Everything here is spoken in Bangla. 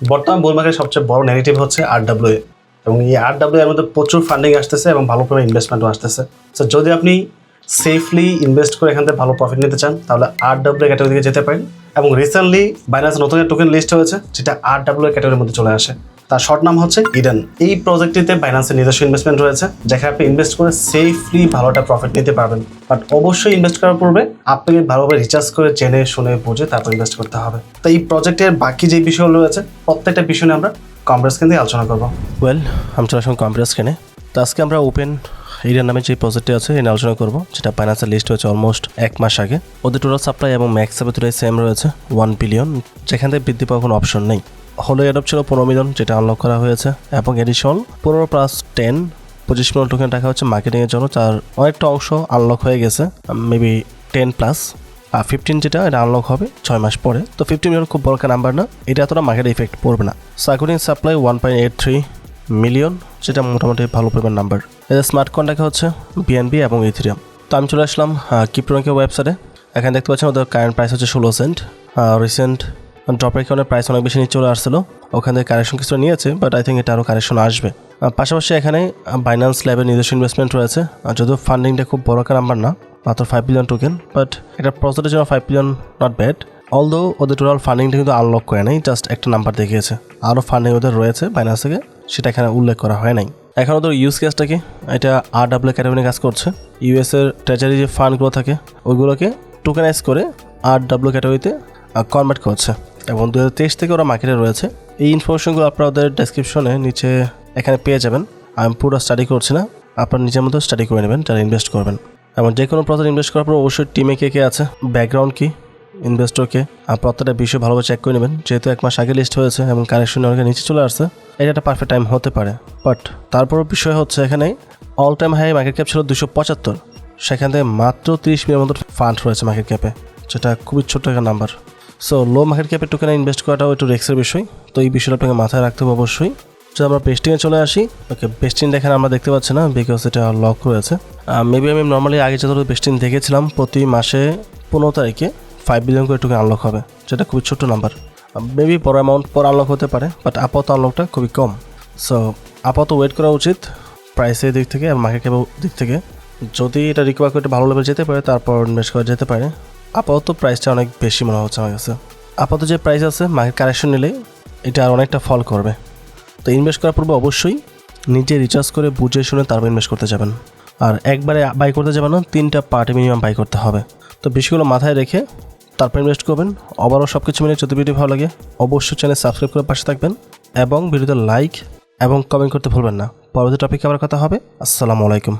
বর্তমান বুল মার্কেটের সবচেয়ে বড় নেগেটিভ হচ্ছে আর ডাব্লিউ এবং এই আর ডাব্লিউ এর মধ্যে প্রচুর ফান্ডিং আসতেছে এবং ভালো পরিমাণ ইনভেস্টমেন্টও আসতেছে। সো যদি আপনি সেফলি ইনভেস্ট করে এখান থেকে ভালো প্রফিট নিতে চান, তাহলে আর ডাব্লিউ ক্যাটাগরি দিকে যেতে পারেন। এবং রিসেন্টলি বাইনান্স নতুন টোকেন লিস্ট হয়েছে, যেটা আর ডাব্লিউ ক্যাটাগরির মধ্যে চলে আসে। তার শর্ট নাম হচ্ছে ইডেন এই প্রজেক্টটিতে বাইন্যান্সের নিজস্ব ইনভেস্টমেন্ট রয়েছে, যেখানে আপনি ইনভেস্ট করে সেফলি ভালোটা প্রফিট নিতে পারবেন। বাট অবশ্যই ইনভেস্ট করার পূর্বে আপনাকে ভালোভাবে রিচার্জ করে জেনে, শুনে, বুঝে তারপর ইনভেস্ট করতে হবে। তো এই প্রজেক্টের বাকি যে বিষয়গুলো রয়েছে, প্রত্যেকটা বিষয় নিয়ে আমরা কমপ্রেস কিন্তু আলোচনা করব। ওয়েল আমি চলে আসলাম কম্পিউটার স্ক্রিনে তো আজকে আমরা ওপেন এরিয়া নামে যে প্রজেক্টটি আছে, এই নিয়ে আলোচনা করব, যেটা ফাইন্যান্সের লিস্ট হয়েছে অলমোস্ট এক মাস আগে। ওদের টোটাল সাপ্লাই এবং ম্যাক্সের ভিতরে সেম রয়েছে ওয়ান বিলিয়ন যেখান থেকে বৃদ্ধি পাওয়ার কোনো অপশন নেই। হলো অ্যাডপ ছিল পনেরো মিলিয়ন, যেটা আনলক করা হয়েছে। এবং এডিশনাল পনেরো প্লাস টেন পঁচিশ মিলিয়ন টোকেন রাখা হচ্ছে মার্কেটিংয়ের জন্য তার অনেকটা অংশ আনলক হয়ে গেছে মেবি টেন প্লাস আর ফিফটিন যেটা, এটা আনলক হবে ছয় মাস পরে। তো ফিফটিন মিলিয়ন খুব বড় নাম্বার না, এটা এতটা মার্কেট ইফেক্ট পড়বে না। Circulating supply one point eight three million যেটা মোটামুটি ভালো পরিমাণ নাম্বার এদের স্মার্ট কন্ট্যাক্ট হচ্ছে বিএনবি এবং ইথিরিয়াম তো আমি চলে আসলাম কিপ্রঙ্কের ওয়েবসাইটে এখানে দেখতে পাচ্ছেন ওদের কারেন্ট প্রাইস হচ্ছে ষোলো সেন্ট রিসেন্ট ড্রপের কারণে প্রাইস অনেক বেশি নিচে চলে আসছিল। ওখান থেকে কারেকশন কিছু নিয়েছে বাট আই থিঙ্ক এটা আরও কারেকশন আসবে। পাশাপাশি এখানে বাইন্যান্স ল্যাবের নিজস্ব ইনভেস্টমেন্ট রয়েছে। আর যদিও ফান্ডিংটা খুব বড় একটা নাম্বার না, মাত্র ফাইভ বিলিয়ন টোকেন বাট এটা প্রসেসের জন্য five billion not bad although ওদের টোটাল ফান্ডিংটা কিন্তু আনলক করে নাই জাস্ট একটা নাম্বার দেখিয়েছে। আরও ফান্ডিং ওদের রয়েছে বাইন্যান্স থেকে, সেটা এখানে উল্লেখ করা হয় নাই। এখন ওদের ইউজ কেসটা কি? এটা আর ডাব্লিউ ক্যাটাগরি কাজ করছে। ইউএসের ট্রেজারি যে ফান্ডগুলো থাকে ওইগুলোকে টোকেনাইজ করে আর ডাব্লিউ ক্যাটাগরিতে কনভার্ট করছে। এবং দু হাজার তেইশ থেকে ওরা মার্কেটে রয়েছে। এই ইনফরমেশনগুলো আপনারা ওদের ডেসক্রিপশনে নিচে এখানে পেয়ে যাবেন। আমি পুরো স্টাডি করছি না। আপনার নিজের মতো স্টাডি করে নেবেন, যারা ইনভেস্ট করবেন। এবং যে কোনো প্রজেক্ট ইনভেস্ট করার পর অবশ্যই টিমে কে কে আছে ব্যাকগ্রাউন্ড কী ইনভেস্টরকে প্রত্যেকটা বিষয় ভালোভাবে চেক করে নেবেন। যেহেতু এক মাস আগে লিস্ট হয়েছে এবং কারেকশন অনেক নিচে চলে আসছে, এটা একটা পারফেক্ট টাইম হতে পারে। বাট তারপরও বিষয় হচ্ছে এখানে all time high market cap ছিল দুশো পঁচাত্তর। সেখান থেকে মাত্র তিরিশ মিলিয়ন মতো ফান্ড রয়েছে মার্কেট ক্যাপে যেটা খুবই ছোট্ট একটা নাম্বার সো লো মার্কেট ক্যাপের টোকেনে ইনভেস্ট করাটাও একটু রিক্সের বিষয়। তো এই বিষয়টা আপনাকে মাথায় রাখতে হবে অবশ্যই। যদি আমরা পেস্টিংয়ে চলে আসি। ওকে পেস্টিং দেখেন আমরা দেখতে পাচ্ছি না বিকজ এটা লক রয়েছে। মেবি আমি নর্মালি আগে যত পেস্টিং দেখেছিলাম, প্রতি মাসে পনেরো তারিখে ফাইভ বিলিয়ন করে টোকেন আনলক হবে, যেটা খুবই ছোট নাম্বার মেবি বড় অ্যামাউন্ট পর আনলক হতে পারে বাট আপাতত আনলকটা খুবই কম। সো আপাতত ওয়েট করা উচিত প্রাইসের দিক থেকে আর মার্কেট ক্যাপের দিক থেকে। যদি এটা রিকভার করতে ভালো লেভেল যেতে পারে, তারপর ইনভেস্ট করা যেতে পারে। আপাতত প্রাইসটা অনেক বেশি মনে হচ্ছে আমার কাছে। আপাতত যে প্রাইস আছে মার্কেট কারেকশন নিলে এটা আর অনেকটা ফল করবে। তো ইনভেস্ট করার পূর্বে অবশ্যই নিজে রিচার্জ করে বুঝে শুনে তারপর ইনভেস্ট করতে যাবেন। আর একবারে বাই করতে যাবেন না, তিনটা পার্টি মিনিমাম বাই করতে হবে। তো বিষয়গুলো মাথায় রেখে তারপর ইনভেস্ট করবেন। ওভারঅল সব কিছু মিলে যদি ভিডিও ভালো লাগে, অবশ্যই চ্যানেল সাবস্ক্রাইব করে পাশে থাকবেন এবং ভিডিওতে লাইক এবং কমেন্ট করতে ভুলবেন না। পরবর্তী টপিকে আবার কথা হবে। আসসালামু আলাইকুম।